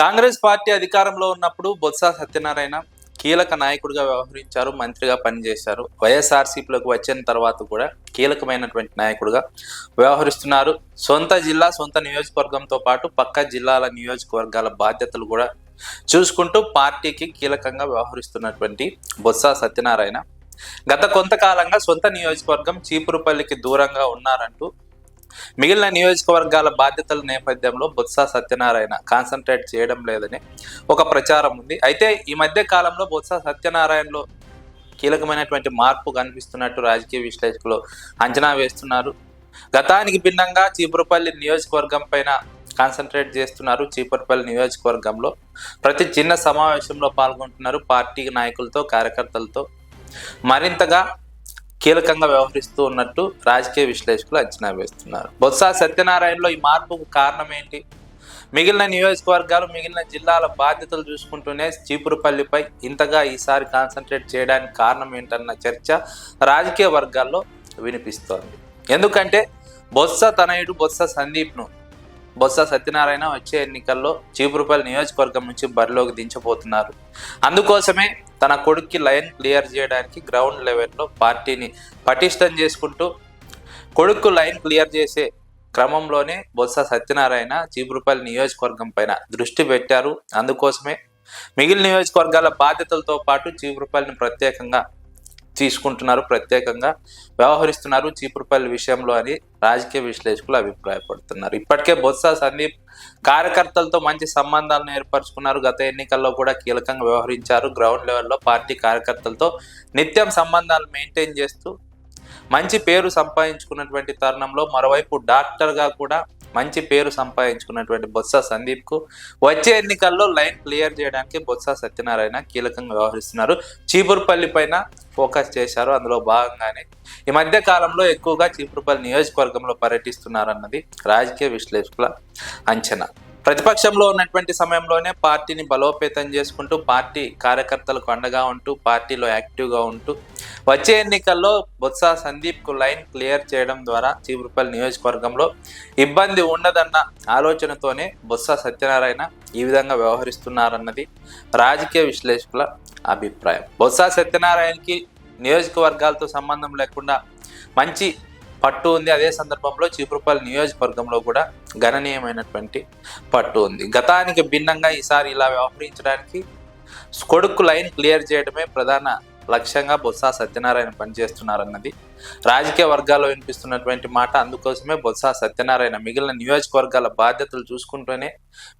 Congress party అధికారంలో ఉన్నప్పుడు బొత్స సత్యనారాయణ కీలక నాయకుడిగా వ్యవహరించారు మంత్రిగా పనిచేశారు. వైఎస్ఆర్సీపీలోకి వచ్చిన తర్వాత కూడా కీలకమైనటువంటి నాయకుడిగా వ్యవహరిస్తున్నారు. సొంత జిల్లా సొంత నియోజకవర్గంతో పాటు పక్క జిల్లాల నియోజకవర్గాల బాధ్యతలు కూడా చూసుకుంటూ పార్టీకి కీలకంగా వ్యవహరిస్తున్నటువంటి బొత్స సత్యనారాయణ గత కొంతకాలంగా సొంత నియోజకవర్గం చీపురుపల్లికి దూరంగా ఉన్నారంటూ మిగిలిన నియోజకవర్గాల బాధ్యతల నేపథ్యంలో బొత్స సత్యనారాయణ కాన్సన్ట్రేట్ చేయడం లేదని ఒక ప్రచారం ఉంది. అయితే ఈ మధ్య కాలంలో బొత్స సత్యనారాయణలో కీలకమైనటువంటి మార్పు కనిపిస్తున్నట్టు రాజకీయ విశ్లేషకులు అంచనా వేస్తున్నారు. గతానికి భిన్నంగా చీపురుపల్లి నియోజకవర్గం పైన కాన్సన్ట్రేట్ చేస్తున్నారు చీపురుపల్లి నియోజకవర్గంలో. ప్రతి చిన్న సమావేశంలో పాల్గొంటున్నారు పార్టీ నాయకులతో కార్యకర్తలతో. మరింతగా కీలకంగా వ్యవహరిస్తూ ఉన్నట్టు రాజకీయ విశ్లేషకులు అంచనా వేస్తున్నారు. బొత్స సత్యనారాయణలో ఈ మార్పుకు కారణం ఏంటి మిగిలిన నియోజకవర్గాలు మిగిలిన జిల్లాల బాధ్యతలు చూసుకుంటూనే చీపురుపల్లిపై ఇంతగా ఈసారి కాన్సన్ట్రేట్ చేయడానికి కారణం ఏంటన్న చర్చ రాజకీయ వర్గాల్లో వినిపిస్తోంది. ఎందుకంటే బొత్స తనయుడు బొత్స సందీప్ను బొత్స సత్యనారాయణ వచ్చే ఎన్నికల్లో చీపురుపల్లి నియోజకవర్గం నుంచి బరిలోకి దించబోతున్నారు. అందుకోసమే తన కొడుక్కి లైన్ క్లియర్ చేయడానికి గ్రౌండ్ లెవెల్లో పార్టీని పటిష్టం చేసుకుంటూ కొడుకు లైన్ క్లియర్ చేసే క్రమంలోనే బొత్స సత్యనారాయణ చీపురుపల్లి నియోజకవర్గం పైన దృష్టి పెట్టారు. అందుకోసమే మిగిలిన నియోజకవర్గాల బాధ్యతలతో పాటు చీపురుపల్లిని ప్రత్యేకంగా తీసుకుంటున్నారు ప్రత్యేకంగా. వ్యవహరిస్తున్నారు చీపురుపల్లి విషయంలో అని రాజకీయ విశ్లేషకులు అభిప్రాయపడుతున్నారు. ఇప్పటికే బొత్స సందీప్ కార్యకర్తలతో మంచి సంబంధాలను ఏర్పరచుకున్నారు. గత ఎన్నికల్లో కూడా కీలకంగా వ్యవహరించారు. గ్రౌండ్ లెవెల్లో పార్టీ కార్యకర్తలతో నిత్యం సంబంధాలు మెయింటైన్ చేస్తూ మంచి పేరు సంపాదించుకున్నటువంటి తరుణంలో మరోవైపు డాక్టర్గా కూడా మంచి పేరు సంపాదించుకున్నటువంటి బొత్స సందీప్కు వచ్చే ఎన్నికల్లో లైన్ క్లియర్ చేయడానికి బొత్స సత్యనారాయణ కీలకంగా వ్యవహరిస్తున్నారు. చీపురుపల్లి పైన ఫోకస్ చేశారు. అందులో భాగంగానే ఈ మధ్య కాలంలో ఎక్కువగా చీపురుపల్లి నియోజకవర్గంలో పర్యటిస్తున్నారన్నది రాజకీయ విశ్లేషకుల అంచనా. ప్రతిపక్షంలో ఉన్నటువంటి సమయంలోనే పార్టీని బలోపేతం చేసుకుంటూ పార్టీ కార్యకర్తలకు అండగా ఉంటూ పార్టీలో యాక్టివ్గా ఉంటూ వచ్చే ఎన్నికల్లో బొత్స సందీప్కు లైన్ క్లియర్ చేయడం ద్వారా చీపురుపల్లి నియోజకవర్గంలో ఇబ్బంది ఉండదన్న ఆలోచనతోనే బొత్స సత్యనారాయణ ఈ విధంగా వ్యవహరిస్తున్నారన్నది రాజకీయ విశ్లేషకుల అభిప్రాయం. బొత్స సత్యనారాయణకి నియోజకవర్గాలతో సంబంధం లేకుండా మంచి పట్టు ఉంది. అదే సందర్భంలో చీపురుపల్లి నియోజకవర్గంలో కూడా గణనీయమైనటువంటి పట్టు ఉంది. గతానికి భిన్నంగా ఈసారి ఇలా వ్యవహరించడానికి కొడుకు లైన్ క్లియర్ చేయడమే ప్రధాన లక్ష్యంగా బొత్స సత్యనారాయణ పనిచేస్తున్నారన్నది రాజకీయ వర్గాల్లో వినిపిస్తున్నటువంటి మాట అందుకోసమే బొత్స సత్యనారాయణ మిగిలిన నియోజకవర్గాల బాధ్యతలు చూసుకుంటూనే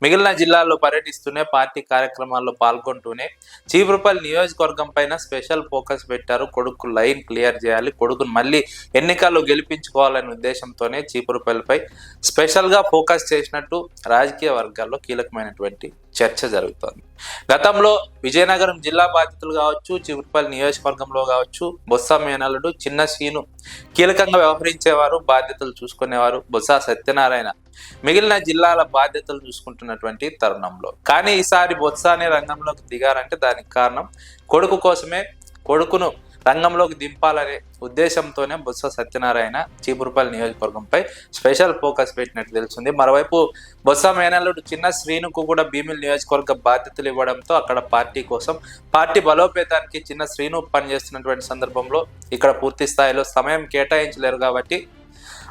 మిగిలిన జిల్లాల్లో పర్యటిస్తూనే పార్టీ కార్యక్రమాల్లో పాల్గొంటూనే చీపురుపల్లి నియోజకవర్గం పైన స్పెషల్ ఫోకస్ పెట్టారు. కొడుకు లైన్ క్లియర్ చేయాలి. కొడుకును మళ్ళీ ఎన్నికల్లో గెలిపించుకోవాలనే ఉద్దేశంతోనే చీపురుపల్లిపై స్పెషల్గా ఫోకస్ చేసినట్టు రాజకీయ వర్గాల్లో కీలకమైనటువంటి చర్చ జరుగుతోంది. గతంలో విజయనగరం జిల్లా బాధ్యతలు కావచ్చు చీపురుపల్లి నియోజకవర్గంలో కావచ్చు బొత్స మేనలుడు చిన్న సీను కీలకంగా వ్యవహరించేవారు బాధ్యతలు చూసుకునేవారు బొత్స సత్యనారాయణ. మిగిలిన జిల్లాల బాధ్యతలు చూసుకుంటున్నటువంటి తరుణంలో. కానీ ఈసారి బొత్స అనే రంగంలోకి దిగారంటే దానికి కారణం కొడుకు కోసమే. కొడుకును రంగంలోకి దింపాలనే ఉద్దేశంతోనే బొత్స సత్యనారాయణ చీపురుపల్లి నియోజకవర్గంపై స్పెషల్ ఫోకస్ పెట్టినట్టు తెలుస్తుంది. మరోవైపు బొత్స మేనల్లుడు చిన్న శ్రీనుకు కూడా భీమిలి నియోజకవర్గ బాధ్యతలు ఇవ్వడంతో అక్కడ పార్టీ కోసం పార్టీ బలోపేతానికి చిన్న శ్రీను పనిచేస్తున్నటువంటి సందర్భంలో ఇక్కడ పూర్తి స్థాయిలో సమయం కేటాయించలేరు కాబట్టి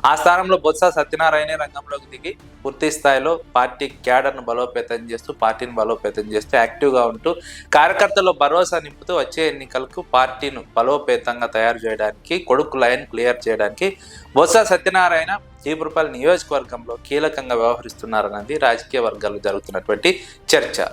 ఆ స్థానంలో బొత్స సత్యనారాయణ రంగంలోకి దిగి పూర్తి స్థాయిలో పార్టీ క్యాడర్ను బలోపేతం చేస్తూ పార్టీని బలోపేతం చేస్తూ యాక్టివ్గా ఉంటూ కార్యకర్తల్లో భరోసా నింపుతూ వచ్చే ఎన్నికలకు పార్టీను బలోపేతంగా తయారు చేయడానికి కొడుకు లైన్ క్లియర్ చేయడానికి బొత్స సత్యనారాయణ జీపురపల్లి నియోజకవర్గంలో కీలకంగా వ్యవహరిస్తున్నారన్నది రాజకీయ వర్గాల్లో జరుగుతున్నటువంటి చర్చ.